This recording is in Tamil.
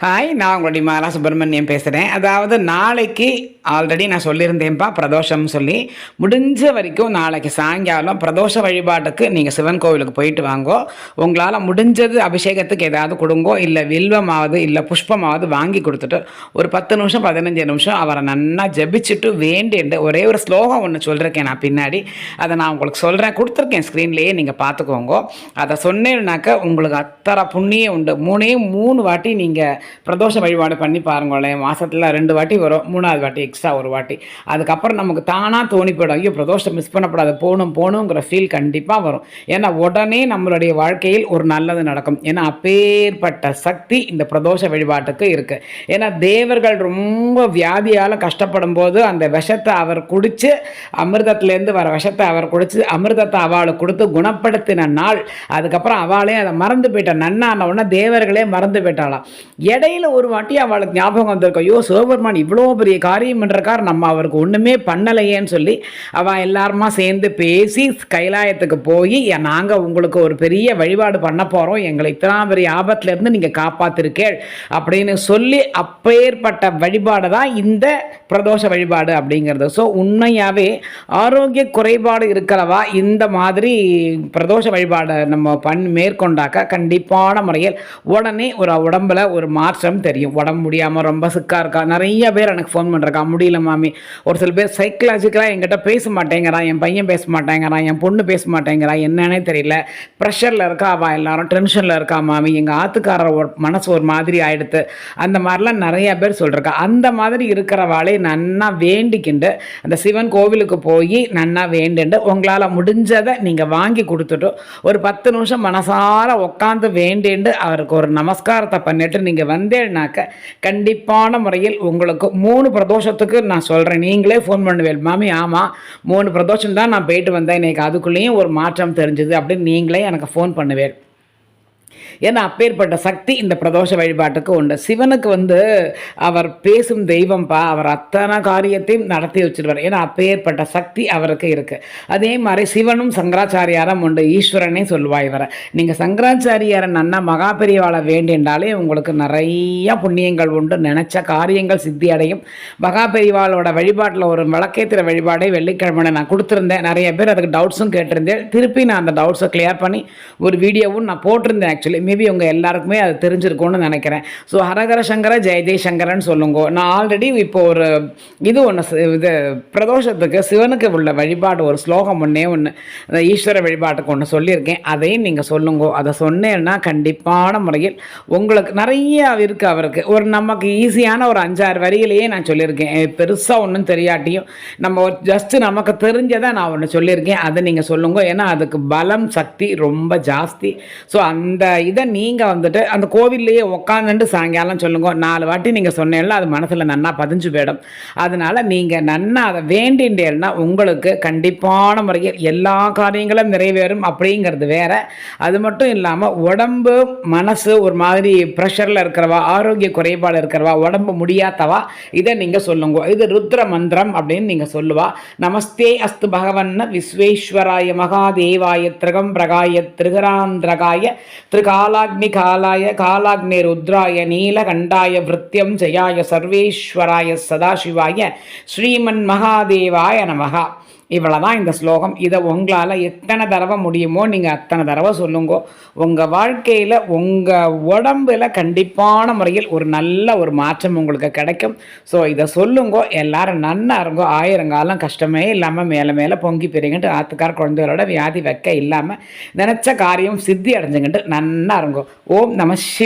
ஹாய் நான் உங்களுடைய மாலா சுப்பிரமணியம் பேசுகிறேன் அதாவது நாளைக்கு ஆல்ரெடி நான் சொல்லியிருந்தேன்ப்பா பிரதோஷம்னு சொல்லி. முடிஞ்ச வரைக்கும் நாளைக்கு சாயங்காலம் பிரதோஷ வழிபாட்டுக்கு நீங்கள் சிவன் கோவிலுக்கு போயிட்டு வாங்கோ. உங்களால் முடிஞ்சது அபிஷேகத்துக்கு ஏதாவது கொடுங்கோ. இல்லை வில்வமாவது இல்லை புஷ்பமாவது வாங்கி கொடுத்துட்டு ஒரு பத்து நிமிஷம் பதினஞ்சு நிமிஷம் அவரை நன்னா ஜபிச்சுட்டு வேண்டிட்டு ஒரே ஒரு ஸ்லோகம் ஒன்று சொல்லியிருக்கேன் நான் பின்னாடி. அதை நான் உங்களுக்கு சொல்கிறேன் கொடுத்துருக்கேன் ஸ்க்ரீன்லேயே நீங்கள் பார்த்துக்கோங்க. அதை சொன்னேன்னாக்க உங்களுக்கு அத்தனை புண்ணியம் உண்டு. மூணே மூணு வாட்டி நீங்கள் பிரதோஷ வழிபாடு பண்ணி பாருங்களேன். மாதத்தில் ரெண்டு வாட்டி வரும். மூணாவது வாட்டி எக்ஸ்ட்ரா ஒரு வாட்டி. அதுக்கப்புறம் நமக்கு தானாக தோணி போயிடும் ஐயோ பிரதோஷம் மிஸ் பண்ணப்படாது. போகணும் போகணுங்கிற ஃபீல் கண்டிப்பாக வரும். ஏன்னா உடனே நம்மளுடைய வாழ்க்கையில் ஒரு நல்லது நடக்கும். ஏன்னா அப்பேற்பட்ட சக்தி இந்த பிரதோஷ வழிபாட்டுக்கு இருக்குது ஏன்னா தேவர்கள் ரொம்ப வியாதியால் கஷ்டப்படும் போது அந்த விஷத்தை அவர் குடித்து அமிர்தத்துலேருந்து வர விஷத்தை அவர் குடித்து அமிர்தத்தை அவளுக்கு கொடுத்து குணப்படுத்தின நாள். அதுக்கப்புறம் அவளே அதை மறந்து போயிட்டான் நன்னான உடனே தேவர்களே மறந்து போயிட்டாளாம். இடையில ஒரு வாட்டி அவளுக்கு ஞாபகம் வந்திருக்கும். ஐயோ சிவபெருமான் இவ்வளோ பெரிய காரியம் பண்ணுறக்கார் நம்ம அவருக்கு ஒன்றுமே பண்ணலையேன்னு சொல்லி அவள் எல்லாருமா சேர்ந்து பேசி கைலாயத்துக்கு போய் நாங்கள் உங்களுக்கு ஒரு பெரிய வழிபாடு பண்ண போகிறோம் எங்களை இத்தனா பெரிய ஆபத்துலேருந்து நீங்கள் காப்பாத்திருக்கேள். அப்படின்னு சொல்லி அப்பேற்பட்ட வழிபாடு தான் இந்த பிரதோஷ வழிபாடு அப்படிங்கிறது. ஸோ உண்மையாகவே ஆரோக்கிய குறைபாடு இருக்கிறவா இந்த மாதிரி பிரதோஷ வழிபாடை நம்ம பண் மேற்கொண்டாக்கா கண்டிப்பான முறையில் உடனே ஒரு உடம்புல ஒரு மா மாற்றம் தெரியும். உடம்பு முடியாமல் ரொம்ப சிக்காக இருக்கா? நிறைய பேர் எனக்கு ஃபோன் பண்ணுறக்கா முடியல மாமி. ஒரு சில பேர் சைக்கலாஜிக்கலாக என்கிட்ட பேச மாட்டேங்கிறான் என் பையன் பேச மாட்டேங்கிறான். என் பொண்ணு பேச மாட்டேங்கிறான் என்னன்னே தெரியல. ப்ரெஷரில் இருக்கா அவள் எல்லாரும் டென்ஷனில் இருக்கா மாமி? எங்கள் ஆத்துக்காரர் ஒரு மனசு ஒரு மாதிரி ஆகிடுது அந்த மாதிரிலாம் நிறைய பேர் சொல்கிறக்கா அந்த மாதிரி இருக்கிறவாளே நன்னா வேண்டிக்கிண்டு அந்த சிவன் கோவிலுக்கு போய் நன்னா வேண்டுண்டு உங்களால் முடிஞ்சதை நீங்கள் வாங்கி கொடுத்துட்டு ஒரு பத்து நிமிஷம் மனசார உட்காந்து வேண்டிண்டு அவருக்கு ஒரு நமஸ்காரத்தை பண்ணிட்டு நீங்கள் வந்தேன்னாக்க கண்டிப்பான முறையில் உங்களுக்கு மூணு பிரதோஷத்துக்கு நான் சொல்கிறேன் நீங்களே ஃபோன் பண்ணுவேன் மாமி ஆமாம் மூணு பிரதோஷம் தான் நான் போயிட்டு வந்தேன். இன்னைக்கு அதுக்குள்ளேயும் ஒரு மாற்றம் தெரிஞ்சுது அப்படின்னு நீங்களே எனக்கு ஃபோன் பண்ணுவேன் ஏன்னா அப்பேற்பட்ட சக்தி இந்த பிரதோஷ வழிபாட்டுக்கு உண்டு. சிவனுக்கு வந்து அவர் பேசும் தெய்வம்ப்பா அவர் அத்தனை காரியத்தையும் நடத்தி வச்சிருவார். ஏன்னா அப்பேற்பட்ட சக்தி அவருக்கு இருக்குது அதே மாதிரி சிவனும் சங்கராச்சாரியாரம் உண்டு. ஈஸ்வரனே சொல்லுவா இவரை. நீங்கள் சங்கராச்சாரியாரை நன்னா மகாபெரிவாளை வேண்டின்றாலே உங்களுக்கு நிறைய புண்ணியங்கள் உண்டு. நினச்ச காரியங்கள் சித்தி அடையும். மகா பெரியவாளோட வழிபாட்டில் ஒரு விளக்கேத்திர வழிபாடே வெள்ளிக்கிழமை நான் கொடுத்துருந்தேன். நிறைய பேர் அதுக்கு டவுட்ஸும் கேட்டிருந்தேன். திருப்பி நான் அந்த டவுட்ஸை கிளியர் பண்ணி ஒரு வீடியோவும் நான் போட்டிருந்தேன் ஆக்சுவலி மேபி உங்கள் எல்லாருக்குமே அது தெரிஞ்சிருக்கும்னு நினைக்கிறேன். ஸோ ஹரஹர சங்கர ஜெய சங்கரன்னு சொல்லுங்க. நான் ஆல்ரெடி இப்போ ஒரு இது ஒன்று இது பிரதோஷத்துக்கு சிவனுக்கு உள்ள வழிபாடு ஒரு ஸ்லோகம் ஒன்றே ஒன்று அந்த ஈஸ்வர வழிபாட்டுக்கு ஒன்று சொல்லியிருக்கேன். அதையும் நீங்கள் சொல்லுங்க. அதை சொன்னேன்னா கண்டிப்பான முறையில் உங்களுக்கு நிறைய இருக்குது அவருக்கு. ஒரு நமக்கு ஈஸியான ஒரு அஞ்சாறு வரியிலேயே நான் சொல்லியிருக்கேன். பெருசாக ஒன்றும் தெரியாட்டியும் நம்ம ஒரு ஜஸ்ட்டு நமக்கு தெரிஞ்சதை நான் ஒன்று சொல்லியிருக்கேன். அதை நீங்கள் சொல்லுங்க. ஏன்னா அதுக்கு பலம் சக்தி ரொம்ப ஜாஸ்தி. ஸோ அந்த இது இதை நீங்கள் வந்துட்டு அந்த கோவில்லையே உக்காந்துட்டு சாயங்காலம் சொல்லுங்க. நாலு வாட்டி நீங்கள் சொன்னேன்ல அது மனசில் நன்னா பதிஞ்சு போயிடும். அதனால் நீங்கள் நன்னா அதை வேண்டின்றேன்னா உங்களுக்கு கண்டிப்பான முறையில் எல்லா காரியங்களும் நிறைவேறும் அப்படிங்கிறது வேற. அது மட்டும் இல்லாமல் உடம்பு மனசு ஒரு மாதிரி ப்ரெஷரில் இருக்கிறவா ஆரோக்கிய குறைபாடு இருக்கிறவா உடம்பு முடியாதவா இதை நீங்கள் சொல்லுங்க. இது ருத்ர மந்திரம் அப்படின்னு நீங்கள் சொல்லுவா. நமஸ்தே அஸ்து பகவன்ன விஸ்வேஸ்வராய மகாதேவாய திரகம் பிரகாய திரிகராந்திரகாய காலாக்னி காலாய காலாக்னி ருத்ராய நீலகண்டாய விருத்தியம் ஜெயாய சர்வேஸ்வராய சதாசிவாய ஸ்ரீமன் மகாதேவாய நமகா இவ்வளோ தான் இந்த ஸ்லோகம். இதை உங்களால் எத்தனை தடவை முடியுமோ நீங்கள் அத்தனை தடவை சொல்லுங்கோ. உங்கள் வாழ்க்கையில் உங்கள் உடம்பில் கண்டிப்பான முறையில் ஒரு நல்ல ஒரு மாற்றம் உங்களுக்கு கிடைக்கும். ஸோ இதை சொல்லுங்க. எல்லோரும் நன்னா இருங்கோ. ஆயிரங்காலம் கஷ்டமே இல்லாமல் மேலே மேலே பொங்கி பெருங்கிட்டு ஆத்துக்கார குழந்தைகளோட வியாதி வைக்க இல்லாமல் நினச்ச காரியம் சித்தி அடைஞ்சுங்கிட்டு நன்னா இருங்கோ. ஓம் நம சிவ